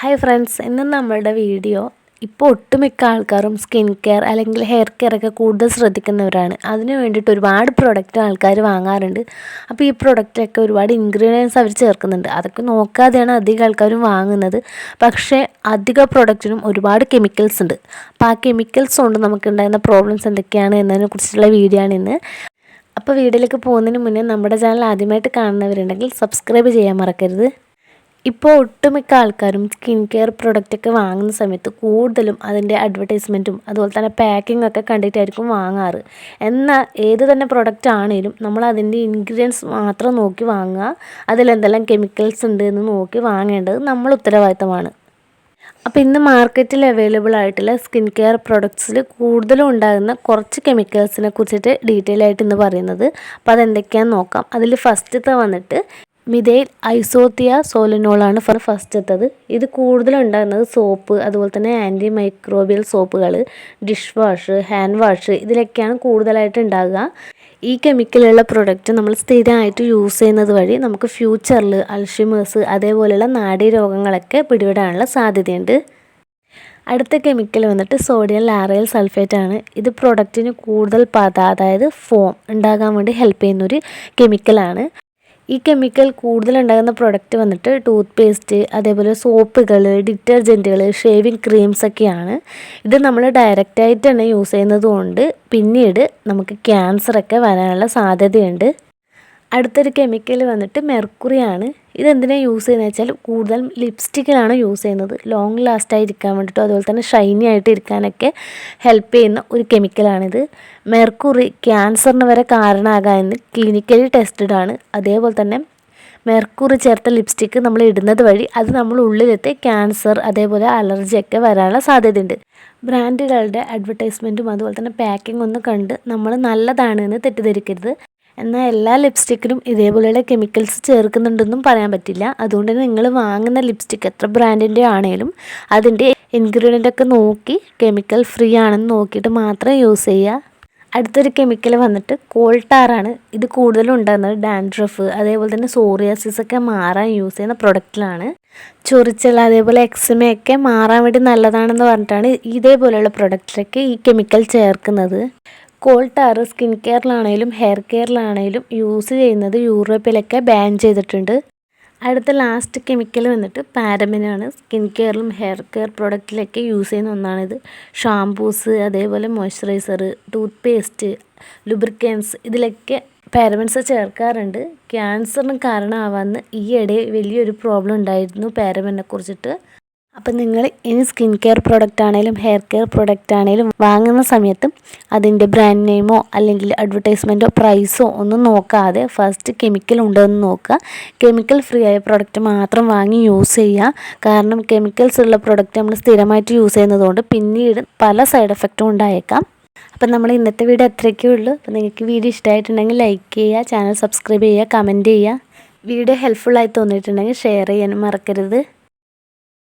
Hi friends ഇന്ന് നമ്മളുടെ video ഇപ്പോൾ ഒട്ടുമിക്ക ആൾക്കാരും സ്കിൻ കെയർ അല്ലെങ്കിൽ ഹെയർ കെയർ ഒക്കെ കൂടുതൽ ശ്രദ്ധിക്കുന്നവരാണ്. അതിന് വേണ്ടിയിട്ട് ഒരുപാട് പ്രൊഡക്റ്റ് ആൾക്കാർ വാങ്ങാറുണ്ട്. അപ്പോൾ ഈ പ്രൊഡക്റ്റിലൊക്കെ ഒരുപാട് ഇൻഗ്രീഡിയൻസ് അവർ ചേർക്കുന്നുണ്ട്. അതൊക്കെ നോക്കാതെയാണ് അധികം ആൾക്കാരും വാങ്ങുന്നത്. പക്ഷേ അധിക പ്രൊഡക്റ്റിനും ഒരുപാട് കെമിക്കൽസ് ഉണ്ട്. അപ്പോൾ ആ കെമിക്കൽസ് കൊണ്ട് നമുക്കുണ്ടാകുന്ന പ്രോബ്ലംസ് എന്തൊക്കെയാണ് എന്നതിനെ കുറിച്ചുള്ള വീഡിയോ ആണ് ഇന്ന്. അപ്പോൾ വീഡിയോയിലേക്ക് പോകുന്നതിന് മുന്നേ നമ്മുടെ ചാനൽ ആദ്യമായിട്ട് കാണുന്നവരുണ്ടെങ്കിൽ സബ്സ്ക്രൈബ് ചെയ്യാൻ മറക്കരുത്. ഇപ്പോൾ ഒട്ടുമിക്ക ആൾക്കാരും സ്കിൻ കെയർ പ്രൊഡക്റ്റൊക്കെ വാങ്ങുന്ന സമയത്ത് കൂടുതലും അതിന്റെ അഡ്വർടൈസ്മെന്റും അതുപോലെ തന്നെ പാക്കിംഗ് ഒക്കെ കണ്ടിട്ടായിരിക്കും വാങ്ങാറ്. എന്നാൽ ഏത് തന്നെ പ്രൊഡക്റ്റ് ആണെങ്കിലും നമ്മൾ അതിന്റെ ഇൻഗ്രീഡിയൻസ് മാത്രം നോക്കി വാങ്ങുക. അതിലെന്തെല്ലാം കെമിക്കൽസ് ഉണ്ട് എന്ന് നോക്കി വാങ്ങേണ്ടത് നമ്മൾ ഉത്തരവാദിത്തമാണ്. അപ്പോൾ ഇന്ന് മാർക്കറ്റിൽ അവൈലബിൾ ആയിട്ടുള്ള സ്കിൻ കെയർ പ്രൊഡക്ട്സിൽ കൂടുതലും ഉണ്ടാകുന്ന കുറച്ച് കെമിക്കൽസിനെ കുറിച്ചിട്ട് ഡീറ്റെയിൽ ആയിട്ട് ഇന്ന് പറയുന്നത്. അപ്പോൾ അതെന്തൊക്കെയാണെന്ന് നോക്കാം. അതിൽ ഫസ്റ്റത്തെ വന്നിട്ട് മിതൈൽ ഐസോത്തിയ സോലനോളാണ് ഫസ്റ്റ് ഫസ്റ്റത്തത്. ഇത് കൂടുതലുണ്ടാകുന്നത് സോപ്പ് അതുപോലെ തന്നെ ആന്റി മൈക്രോബിയൽ സോപ്പുകൾ ഡിഷ് വാഷ് ഹാൻഡ് വാഷ് ഇതിലൊക്കെയാണ് കൂടുതലായിട്ട് ഉണ്ടാകുക. ഈ കെമിക്കലുള്ള പ്രൊഡക്റ്റ് നമ്മൾ സ്ഥിരമായിട്ട് യൂസ് ചെയ്യുന്നത് വഴി നമുക്ക് ഫ്യൂച്ചറിൽ അൾഷിമേഴ്സ് അതേപോലെയുള്ള നാഡീ രോഗങ്ങളൊക്കെ പിടിപെടാനുള്ള സാധ്യതയുണ്ട്. അടുത്ത കെമിക്കൽ വന്നിട്ട് സോഡിയം ലാറയൽ സൾഫേറ്റ് ആണ്. ഇത് പ്രൊഡക്റ്റിന് കൂടുതൽ പത അതായത് ഫോം ഉണ്ടാകാൻ വേണ്ടി ഹെൽപ്പ് ചെയ്യുന്നൊരു കെമിക്കലാണ് ഈ കെമിക്കൽ കൂടുതലുണ്ടാകുന്ന പ്രൊഡക്റ്റ് വന്നിട്ട് ടൂത്ത് പേസ്റ്റ് അതേപോലെ സോപ്പുകൾ ഡിറ്റർജന്റുകൾ ഷേവിങ് ക്രീംസ് ഒക്കെയാണ്. ഇത് നമ്മൾ ഡയറക്റ്റായിട്ട് തന്നെ യൂസ് ചെയ്യുന്നത് കൊണ്ട് പിന്നീട് നമുക്ക് ക്യാൻസറൊക്കെ വരാനുള്ള സാധ്യതയുണ്ട്. അടുത്തൊരു കെമിക്കൽ വന്നിട്ട് മെർക്കുറിയാണ് ഇതെന്തിനാണ് യൂസ് ചെയ്യുന്നത് വെച്ചാൽ കൂടുതൽ ലിപ്സ്റ്റിക്കിലാണ് യൂസ് ചെയ്യുന്നത്. ലോങ് ലാസ്റ്റ് ആയിരിക്കാൻ വേണ്ടിയിട്ടും അതുപോലെ തന്നെ ഷൈനി ആയിട്ട് ഇരിക്കാനൊക്കെ ഹെൽപ്പ് ചെയ്യുന്ന ഒരു കെമിക്കലാണിത് മെർക്കുറി ക്യാൻസറിന് വരെ കാരണമാകാമെന്ന് ക്ലിനിക്കലി ടെസ്റ്റഡ് ആണ്. അതേപോലെ തന്നെ മെർക്കുറി ചേർത്ത ലിപ്സ്റ്റിക്ക് നമ്മൾ ഇടുന്നത് വഴി അത് നമ്മൾ ഉള്ളിലെത്തി ക്യാൻസർ അതേപോലെ അലർജിയൊക്കെ വരാനുള്ള സാധ്യതയുണ്ട്. ബ്രാൻഡുകളുടെ അഡ്വർടൈസ്മെന്റും അതുപോലെ തന്നെ പാക്കിംഗ് ഒന്ന് കണ്ട് നമ്മൾ നല്ലതാണ് എന്ന് തെറ്റിദ്ധരിക്കരുത്. എന്നാൽ എല്ലാ ലിപ്സ്റ്റിക്കിനും ഇതേപോലെയുള്ള കെമിക്കൽസ് ചേർക്കുന്നുണ്ടെന്നും പറയാൻ പറ്റില്ല. അതുകൊണ്ട് തന്നെ നിങ്ങൾ വാങ്ങുന്ന ലിപ്സ്റ്റിക്ക് എത്ര ബ്രാൻഡിന്റെ ആണെങ്കിലും അതിന്റെ ഇൻഗ്രീഡിയന്റ് ഒക്കെ നോക്കി കെമിക്കൽ ഫ്രീ ആണെന്ന് നോക്കിയിട്ട് മാത്രം യൂസ് ചെയ്യുക. അടുത്തൊരു കെമിക്കൽ വന്നിട്ട് കോൾട്ടാറാണ് ഇത് കൂടുതലും ഉണ്ടാകുന്നത് ഡാൻഡ്രഫ് അതേപോലെ തന്നെ സോറിയാസിസ് ഒക്കെ മാറാൻ യൂസ് ചെയ്യുന്ന പ്രൊഡക്റ്റിലാണ് ചൊറിച്ചൽ അതേപോലെ എക്സിമയൊക്കെ മാറാൻ വേണ്ടി നല്ലതാണെന്ന് പറഞ്ഞിട്ടാണ് ഇതേപോലെയുള്ള പ്രൊഡക്റ്റിലൊക്കെ ഈ കെമിക്കൽ ചേർക്കുന്നത്. കോൾട്ടാർ സ്കിൻ കെയറിലാണേലും ഹെയർ കെയറിലാണേലും യൂസ് ചെയ്യുന്നത് യൂറോപ്പിലൊക്കെ ബാൻ ചെയ്തിട്ടുണ്ട്. അടുത്ത ലാസ്റ്റ് കെമിക്കൽ വന്നിട്ട് പാരമിനാണ് സ്കിൻ കെയറിലും ഹെയർ കെയർ പ്രോഡക്റ്റിലൊക്കെ യൂസ് ചെയ്യുന്ന ഒന്നാണിത്. ഷാംപൂസ് അതേപോലെ മോയ്സ്ചറൈസർ ടൂത്ത് പേസ്റ്റ് ലുബ്രിക്കൻസ് ഇതിലൊക്കെ പാരമിൻസ് ചേർക്കാറുണ്ട്. ക്യാൻസറിന് കാരണമാവാമെന്ന് ഈയിടെ വലിയൊരു പ്രോബ്ലം ഉണ്ടായിരുന്നു പാരമിനെ കുറിച്ചിട്ട്. അപ്പം നിങ്ങൾ ഇനി സ്കിൻ കെയർ പ്രോഡക്റ്റ് ആണെങ്കിലും ഹെയർ കെയർ പ്രോഡക്റ്റ് ആണെങ്കിലും വാങ്ങുന്ന സമയത്ത് അതിന്റെ ബ്രാൻഡ് നെയിമോ അല്ലെങ്കിൽ അഡ്വർടൈസ്മെന്റോ പ്രൈസോ ഒന്നും നോക്കാതെ ഫസ്റ്റ് കെമിക്കൽ ഉണ്ടോ എന്ന് നോക്കുക. കെമിക്കൽ ഫ്രീ ആയ പ്രോഡക്റ്റ് മാത്രം വാങ്ങി യൂസ് ചെയ്യുക. കാരണം കെമിക്കൽസ് ഉള്ള പ്രോഡക്റ്റ് നമ്മൾ സ്ഥിരമായിട്ട് യൂസ് ചെയ്യുന്നതുകൊണ്ട് പിന്നീട് പല സൈഡ് എഫക്റ്റും ഉണ്ടായേക്കാം. അപ്പം നമ്മൾ ഇന്നത്തെ വീഡിയോ അത്രയ്ക്കേ ഉള്ളൂ. അപ്പം നിങ്ങൾക്ക് വീഡിയോ ഇഷ്ടമായിട്ടുണ്ടെങ്കിൽ ലൈക്ക് ചെയ്യുക ചാനൽ സബ്സ്ക്രൈബ് ചെയ്യുക കമന്റ് ചെയ്യുക. വീഡിയോ ഹെൽപ്ഫുള്ളായി തോന്നിയിട്ടുണ്ടെങ്കിൽ ഷെയർ ചെയ്യാനും മറക്കരുത്.